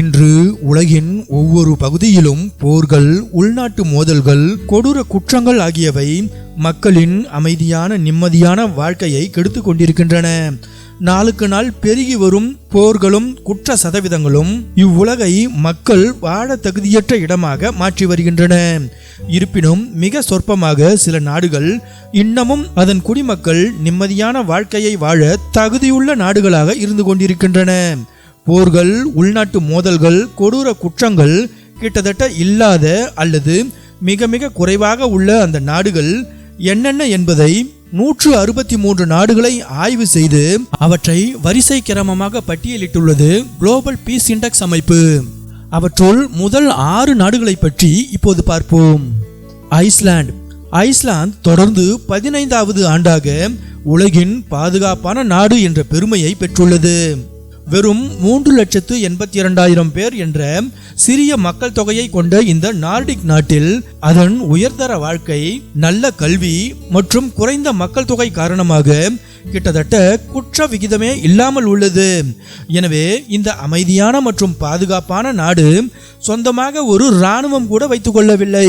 இன்று உலகின் ஒவ்வொரு பகுதியிலும் போர்கள் உள்நாட்டு மோதல்கள் கொடூர குற்றங்கள் ஆகியவை மக்களின் அமைதியான நிம்மதியான வாழ்க்கையை கெடுத்து கொண்டிருக்கின்றன. நாளுக்கு நாள் பெருகி வரும் போர்களும் குற்ற சதவீதங்களும் இவ்வுலகை மக்கள் வாழ தகுதியற்ற இடமாக மாற்றி வருகின்றன. இருப்பினும் மிக சொற்பமாக சில நாடுகள் இன்னமும் அதன் குடிமக்கள் நிம்மதியான வாழ்க்கையை வாழ தகுதியுள்ள நாடுகளாக இருந்து கொண்டிருக்கின்றன. போர்கள் உள்நாட்டு மோதல்கள் கொடூர குற்றங்கள் கிட்டத்தட்ட இல்லாத அல்லது மிக மிக குறைவாக உள்ள அந்த நாடுகள் என்னென்ன என்பதை நூற்று அறுபத்தி மூன்று நாடுகளை ஆய்வு செய்து அவற்றை வரிசை கிரமமாக பட்டியலிட்டுள்ளது குளோபல் பீஸ் இண்டெக்ஸ் அமைப்பு. அவற்றுள் முதல் ஆறு நாடுகளை பற்றி இப்போது பார்ப்போம். ஐஸ்லாந்து. ஐஸ்லாந்து தொடர்ந்து பதினைந்தாவது ஆண்டாக உலகின் பாதுகாப்பான நாடு என்ற பெருமையை பெற்றுள்ளது. வெறும் மூன்று லட்சத்து எண்பத்தி இரண்டாயிரம் பேர் என்ற சிறிய மக்கள் தொகையை கொண்ட இந்த நார்டிக் நாட்டில் அதன் உயர்தர வாழ்க்கை நல்ல கல்வி மற்றும் குறைந்த மக்கள் தொகை காரணமாக கிட்டத்தட்ட குற்ற விகிதமே இல்லாமல் உள்ளது. எனவே இந்த அமைதியான மற்றும் பாதுகாப்பான நாடு சொந்தமாக ஒரு இராணுவம் கூட வைத்துக் கொள்ளவில்லை.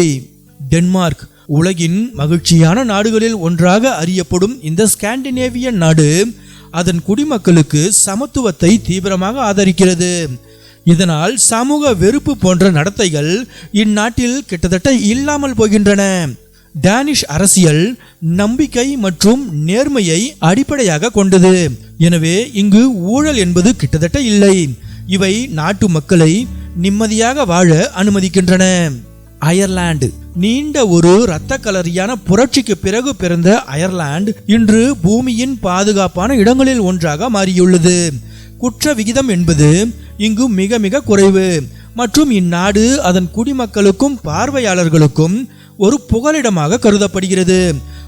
டென்மார்க் உலகின் மகிழ்ச்சியான நாடுகளில் ஒன்றாக அறியப்படும் இந்த ஸ்காண்டினேவியன் நாடு அதன் குடிமக்களுக்கு சமத்துவத்தை தீவிரமாக ஆதரிக்கிறது. இதனால் சமூக வெறுப்பு போன்ற நடத்தைகள் இந்நாட்டில் கிட்டத்தட்ட இல்லாமல் போகின்றன. டேனிஷ் அரசியல் நம்பிக்கை மற்றும் நேர்மையை அடிப்படையாக கொண்டது. எனவே இங்கு ஊழல் என்பது கிட்டத்தட்ட இல்லை. இவை நாட்டு மக்களை நிம்மதியாக வாழ அனுமதிக்கின்றன. அயர்லாந்து. நீண்ட ஒரு இரத்த கலரியான புரட்சிக்கு பிறகு பிறந்த அயர்லாந்து இன்று பூமியின் பாதுகாப்பான இடங்களில் ஒன்றாக மாறியுள்ளது. குற்ற விகிதம் என்பது இங்கு மிக மிக குறைவு. மற்றும் இந்நாடு அதன் குடிமக்களுக்கும் பார்வையாளர்களுக்கும் ஒரு புகலிடமாக கருதப்படுகிறது.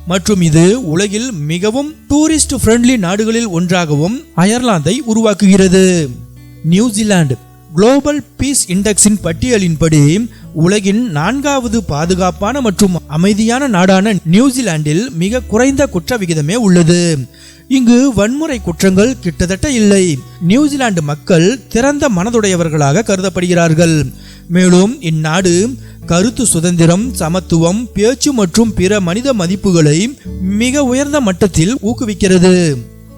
மற்றும் இது உலகில் மிகவும் டூரிஸ்ட் ஃப்ரெண்ட்லி நாடுகளில் ஒன்றாகவும் அயர்லாந்தை உருவாக்குகிறது. நியூசிலாந்து குளோபல் பீஸ் இண்டெக்ஸின் பட்டியலின்படி உலகின் நான்காவது பாதுகாப்பான மற்றும் அமைதியான நாடான நியூசிலாந்தில் மிக குறைந்த குற்ற விகிதமே உள்ளது. இங்கு வன்முறை குற்றங்கள் கிட்டத்தட்ட இல்லை. நியூசிலாந்து மக்கள் திறந்த மனதுடையவர்களாக கருதப்படுகிறார்கள். மேலும் இந்நாடு கருத்து சுதந்திரம் சமத்துவம் பேச்சு மற்றும் பிற மனித மதிப்புகளை மிக உயர்ந்த மட்டத்தில் ஊக்குவிக்கிறது.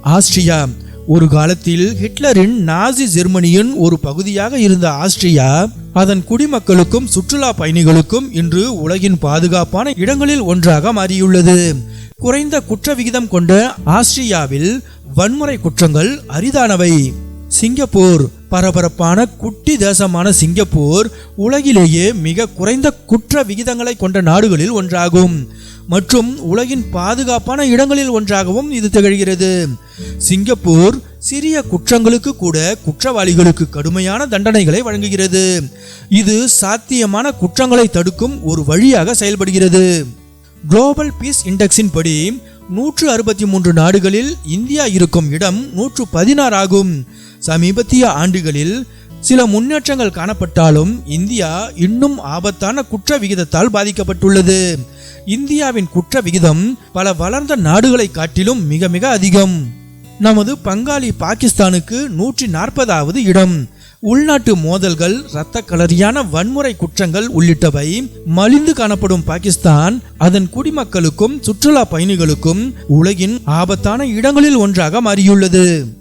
ஆஸ்ட்ரியா ஒரு காலத்தில் ஹிட்லரின் நாசி ஜெர்மனியின் ஒரு பகுதியாக இருந்த ஆஸ்ட்ரியா அதன் குடிமக்களுக்கும் சுற்றுலா பயணிகளுக்கும் இன்று உலகின் பாதுகாப்பான இடங்களில் ஒன்றாக மாறியுள்ளது. குறைந்த குற்ற விகிதம் கொண்ட ஆஸ்ட்ரியாவில் வன்முறை குற்றங்கள் அரிதானவை. சிங்கப்பூர் பரபரப்பான குட்டி தேசமான சிங்கப்பூர் உலகிலேயே மிக குறைந்த குற்ற விகிதங்களை கொண்ட நாடுகளில் ஒன்றாகும். மற்றும் உலகின் பாதுகாப்பான இடங்களில் ஒன்றாகவும் இது திகழ்கிறது. சிங்கப்பூர் சிறிய குற்றங்களுக்கு கூட குற்றவாளிகளுக்கு கடுமையான தண்டனைகளை வழங்குகிறது. இது சாத்தியமான குற்றங்களை தடுக்கும் ஒரு வழியாக செயல்படுகிறது. குளோபல் பீஸ் இண்டெக்ஸின் படி நூற்று அறுபத்தி மூன்று நாடுகளில் இந்தியா இருக்கும் இடம் நூற்று பதினாறு ஆகும். சமீபத்திய ஆண்டுகளில் சில முன்னேற்றங்கள் காணப்பட்டாலும் இந்தியா இன்னும் ஆபத்தான குற்ற விகிதத்தால் பாதிக்கப்பட்டுள்ளது. இந்தியாவின் குற்ற விகிதம் பல வளர்ந்த நாடுகளை காட்டிலும் மிக மிக அதிகம். நமது பங்காளி பாகிஸ்தானுக்கு நூற்றி நாற்பதாவது இடம். உள்நாட்டு மோதல்கள் இரத்த கலரியான வன்முறை குற்றங்கள் உள்ளிட்டவை மலிந்து காணப்படும் பாகிஸ்தான் அதன் குடிமக்களுக்கும் சுற்றுலா பயணிகளுக்கும் உலகின் ஆபத்தான இடங்களில் ஒன்றாக மாறியுள்ளது.